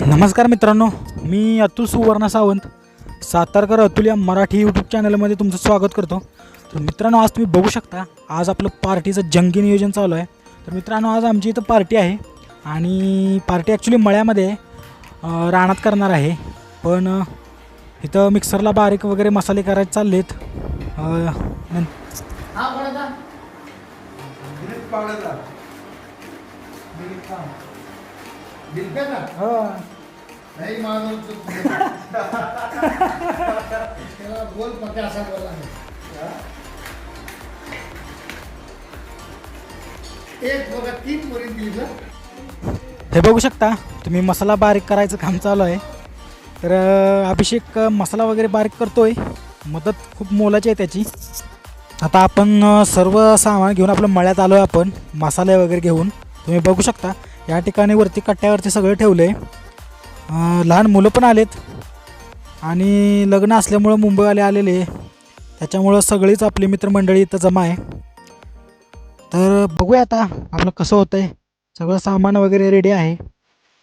नमस्कार मित्रांनो मी अतुल सुवर्ण सावंत सातारकर अतुल या मराठी यूट्यूब चॅनलमध्ये तुमचं स्वागत करतो. तर मित्रांनो आज तुम्ही बघू शकता आज आपलं पार्टीचं जंगी नियोजन चालू आहे. तर मित्रांनो आज आमची इथं पार्टी आहे आणि पार्टी ॲक्च्युली मळ्यामध्ये रानात करणार आहे. पण इथं मिक्सरला बारीक वगैरे मसाले करायचे चाललेत. अं, हा कोणाचा दिलीप पावड्याचा दिलप्याचा नाही माझं त्याला बोल पक्का असा बोलला नाही. एक बघा तीन पोरी दिली हे बघू शकता तुम्ही मसाला बारीक करायचं काम चालू आहे. तर अभिषेक मसाला वगैरे बारीक करतोय. मदत खूप मोलाची आहे त्याची. आता आपण सर्व सामान घेऊन आपलं मळ्यात आलो आहे आपण मसाले वगैरे घेऊन. तुम्ही बघू शकता या ठिकाणी वरती कट्ट्यावरती सगळं ठेवलं आहे लहान मुलं पण आलेत. आणि लग्न असल्यामुळं मुंबईवाले आलेले. त्याच्यामुळं सगळीच आपली मित्रमंडळी इथं जमा आहे. तर बघूया आता आपलं कसं होतं आहे सगळं सामान वगैरे रेडी आहे.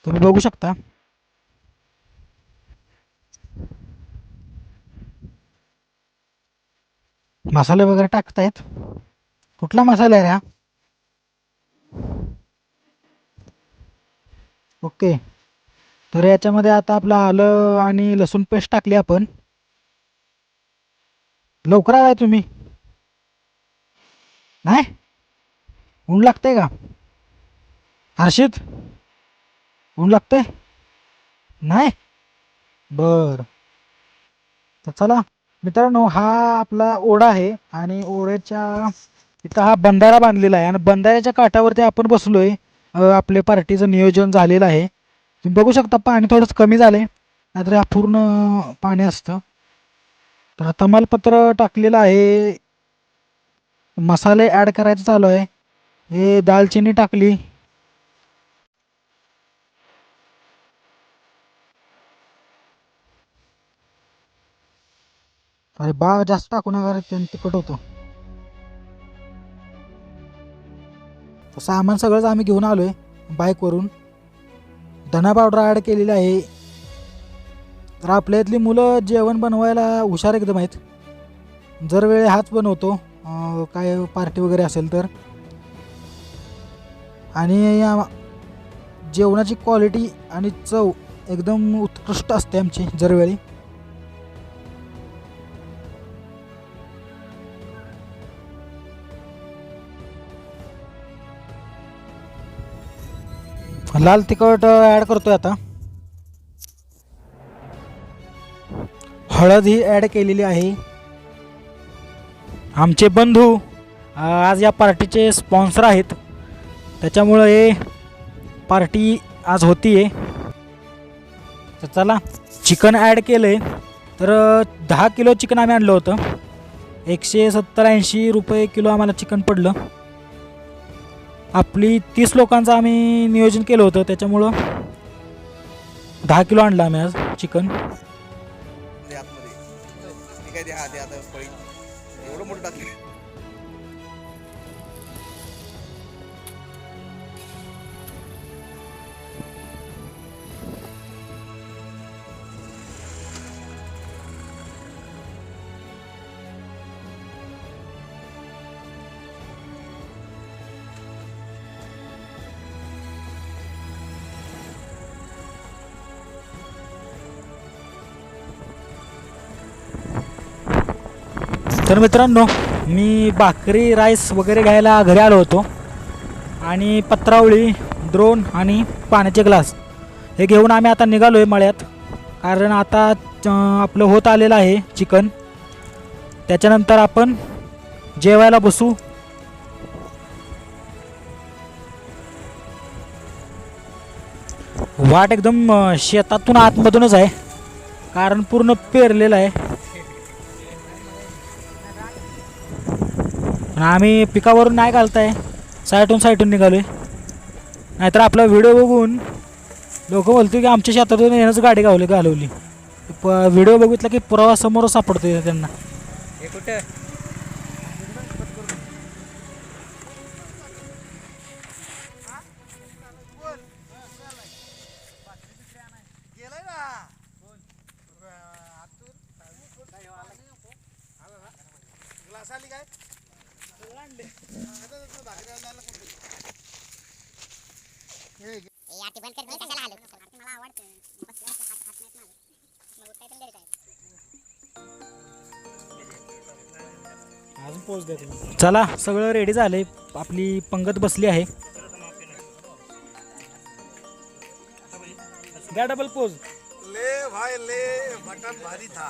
तुम्ही बघू शकता. मसाले वगैरे टाकतायत. कुठला मसाला आहे रे हा? ओके. तर याच्यामध्ये आता आपलं आलं आणि लसूण पेस्ट टाकली आपण. लवकर आलाय तुम्ही. नाही? ऊन लागतंय का? हर्षित? ऊन लागतंय? नाही? बर. तर चला मित्रांनो हा आपला ओढा आहे आणि ओढ्याच्या इथं हा बंधारा बांधलेला आहे आणि बंधाऱ्याच्या काठावरती आपण बसलोय. आपले पार्टीचं नियोजन झालेलं आहे. तुम्ही बघू शकता पाणी थोडंसं कमी झालंय. नाहीतर हा पूर्ण पाणी असतं. तर तमालपत्र टाकलेलं आहे. मसाले ॲड करायचं चालू आहे. हे दालचिनी टाकली. अरे बाग जास्त टाकू नका रे, होतो. तर सामान सगळंच आम्ही घेऊन आलो आहे बाईकवरून. धना पावडर ॲड केलेली आहे. तर आपल्या इथली मुलं जेवण बनवायला हुशार एकदम आहेत. जर वेळ हाच बनवतो काय पार्टी वगैरे असेल तर. आणि जेवणाची क्वालिटी आणि चव एकदम उत्कृष्ट असते आमची दरवेळी लाल तिखट ॲड करतोय आता. हळद ही ॲड केलेली आहे. आमचे बंधू आज या पार्टीचे स्पॉन्सर आहेत. त्याच्यामुळं हे पार्टी आज होती आहे तर चला चिकन ॲड केलं. आहे तर दहा किलो चिकन आम्ही आणलं होतं. एकशे सत्तर ऐंशी रुपये किलो आम्हाला चिकन पडलं. आपली तीस लोकांचं आम्ही नियोजन केलं होतं त्याच्यामुळं दहा किलो आणलं आम्ही आज चिकन. आतमध्ये ते काय ते हा ते आता पळी. एवढं मोठं टाकलं. तर मित्रांनो मी भाकरी राईस वगैरे घ्यायला घरी आलो होतो. आणि पत्रावळी द्रोण आणि पाण्याचे ग्लास हे घेऊन आम्ही आता निघालो आहे मळ्यात. कारण आता आपलं होत आलेलं आहे चिकन. त्याच्यानंतर आपण जेवायला बसू. वाट एकदम शेतातून आतमधूनच आहे. कारण पूर्ण पेरलेलं आहे. पण आम्ही पिकावरून नाही घालताय. साईटून साईटून आहे नाहीतर आपला व्हिडिओ बघून लोक बोलते की आमच्या शेतातून येणंच गाडी गावली घालवली. प व्हिडिओ बघितला की पुरावा समोर सापडतो त्यांना. बंद कर मी कशाला आलो मला आवडतं हात हात नाहीत मग अजून पोच चला सगळं रेडी झालंय. आपली पंगत बसली आहे. द्या डबल पोज ले भाई ले बटन भारी था.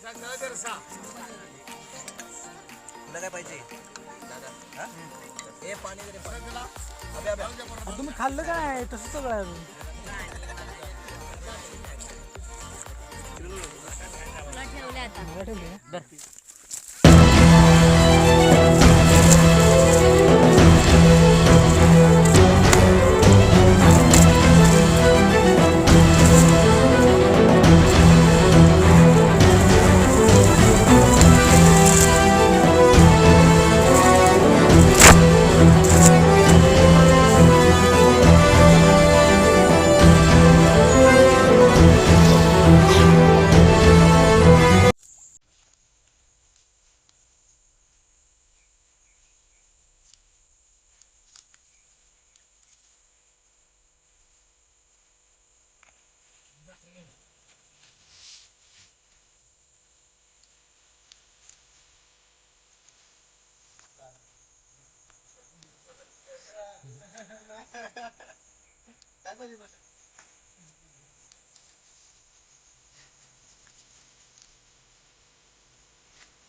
तुला काय पाहिजे दादा हा? ए पाणी. अबे, अबे. तुम्ही खाल्लं काय तसं सगळं आहे अजून. मला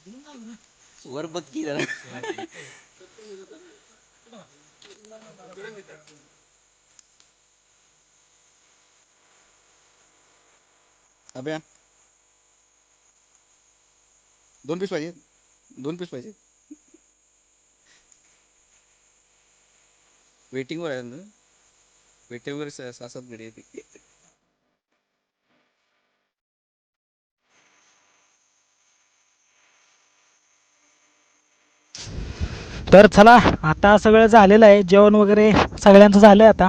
ठेवलंय ना? वर बघ की जरा. अभ्या. दोन पीस पाहिजे. दोन पीस पाहिजे. वेटिंगवर आहे ना? वेटिंगवर सहा सात गडी येते तर चला आता सगळं झालेलं आहे. जेवण वगैरे सगळ्यांचं झालं आहे आता.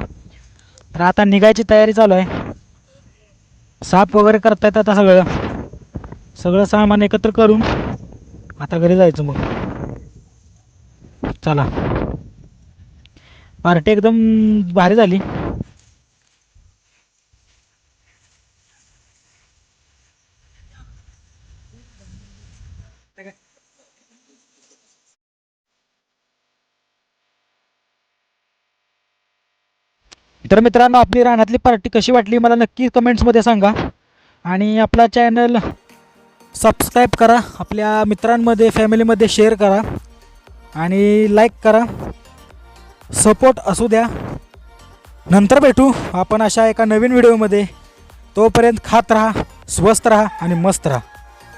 तर आता निघायची तयारी चालू आहे. साफ वगैरे करतायत आता सगळं. सगळं सामान एकत्र करून आता घरी जायचं मग. चला. पार्टी एकदम भारी झाली. तर मित्रांनो आपली रानातली पार्टी कशी वाटली मला नक्की कमेंट्समध्ये सांगा. आणि आपला चॅनल सबस्क्राईब करा आपल्या मित्रांमध्ये फॅमिलीमध्ये शेअर करा. आणि लाईक करा. सपोर्ट असू द्या. नंतर भेटू आपण अशा एका नवीन व्हिडिओमध्ये तोपर्यंत खात राहा स्वस्त राहा आणि मस्त राहा.